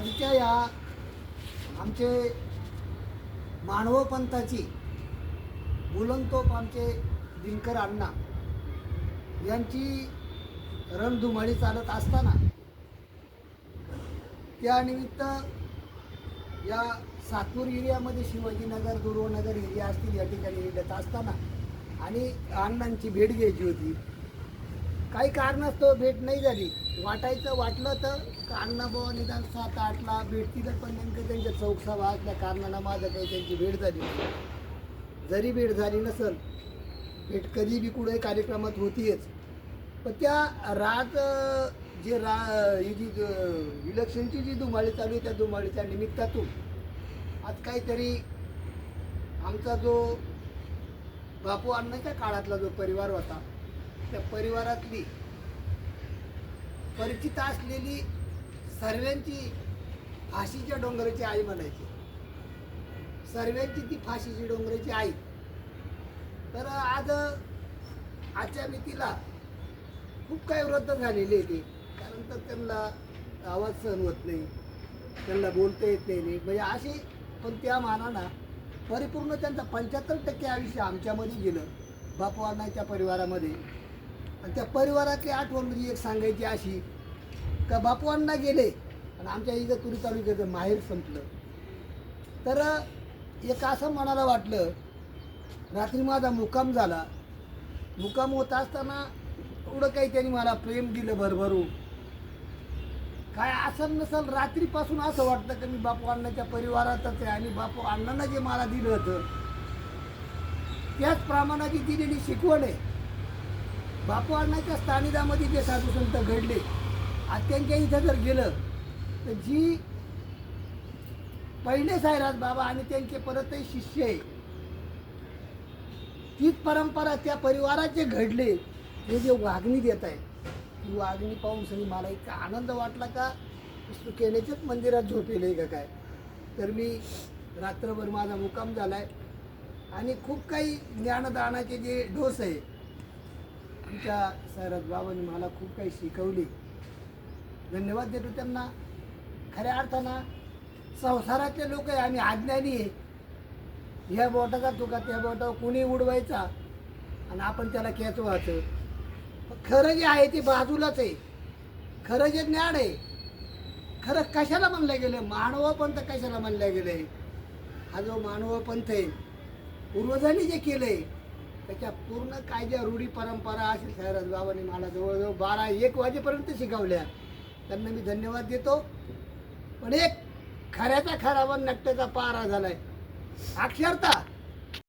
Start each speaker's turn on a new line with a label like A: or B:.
A: आजच्या या आमचे मानवपंथाची बुलंतोप आमचे दिनकर अण्णा यांची रणधुमाळी चालत असताना त्यानिमित्त या सातपूर एरियामध्ये शिवाजीनगर दुर्वनगर एरिया असतील या ठिकाणी येत असताना आणि अण्णांची भेट घ्यायची होती. काही कारणास्तव भेट नाही झाली. वाटायचं वाटलं तर का अण्णा निदान सात आठला भेटतील पण नेमकं त्यांच्या चौकसा असल्या कारणानं माझं काही त्यांची भेट झाली जरी भेट झाली नसल भेट कधी बी कुठे कार्यक्रमात होतीच पण त्या रात जे रा ही जी इलेक्शनची जी धुमाळी चालू आहे त्या धुमाळीच्या निमित्तातून आज काहीतरी आमचा जो बापू अण्णाच्या काळातला जो परिवार होता त्या परिवारातली परिचित असलेली सर्वांची फाशीच्या डोंगराची आई म्हणायची. सर्वांची ती फाशीची डोंगराची आई. तर आज आजच्या मितीला खूप काही वृद्ध झालेले आहे ते त्यानंतर त्यांना आवाज सहन होत नाही. त्यांना बोलता येत नाही. म्हणजे असे पण त्या मानानं परिपूर्ण त्यांचा पंच्याहत्तर टक्के आयुष्य आमच्यामध्ये गेलं. बापवानाच्या परिवारामध्ये. आणि त्या परिवारातली आठवण म्हणजे एक सांगायची अशी का बापू अण्णा गेले आणि आमच्या इगतपुरी तालुक्याचं माहेर संपलं. तर एक असं मनाला वाटलं रात्री माझा मुक्काम झाला. मुक्काम होत असताना एवढं काही त्यांनी मला प्रेम दिलं भरभरून. काय असं नसल रात्रीपासून असं वाटतं की मी बापू अण्णाच्या परिवारातच आहे आणि बापू अण्णांना जे मला दिलं होतं त्याच प्रमाणाची दिलेली शिकवण आहे. बापू अण्णाच्या स्थानिकामध्ये जे साधू संत घडले आत्यांच्या त्यांच्या इथं जर गेलं तर जी पहिले सायराज बाबा आणि त्यांचे परतही शिष्य आहे तीच परंपरा त्या परिवाराचे घडले हे जे वागणी देत आहे ती वागणी पाहून सगळी मला इतका आनंद वाटला का सुकेनेच्याच मंदिरात झोपेले का काय? तर मी रात्रभर माझा मुक्काम आहे आणि खूप काही ज्ञानदानाचे जे डोस आहे तुमच्या सरद बाबांनी मला खूप काही शिकवली. धन्यवाद देतो त्यांना. खऱ्या अर्थानं संसारातले लोक आहे आम्ही अज्ञानी आहे. ह्या बोटाचा तुका त्या बोटावर कोणी उडवायचा? आणि आपण त्याला कॅच खरं जे आहे ते बाजूलाच आहे. खरं जे ज्ञान आहे खरं कशाला म्हणलं गेलं? मानव पंथ कशाला म्हणलं गेलं हा जो मानव पंथ आहे पूर्वजांनी जे केलं आहे त्याच्या पूर्ण काय ज्या रूढी परंपरा असेल सायराज बाबांनी मला जवळजवळ बारा एक वाजेपर्यंत शिकवल्या. त्यांना मी धन्यवाद देतो. पण एक खऱ्याचा खरा नट्याचा नट्ट्याचा पारा झालाय. अक्षरता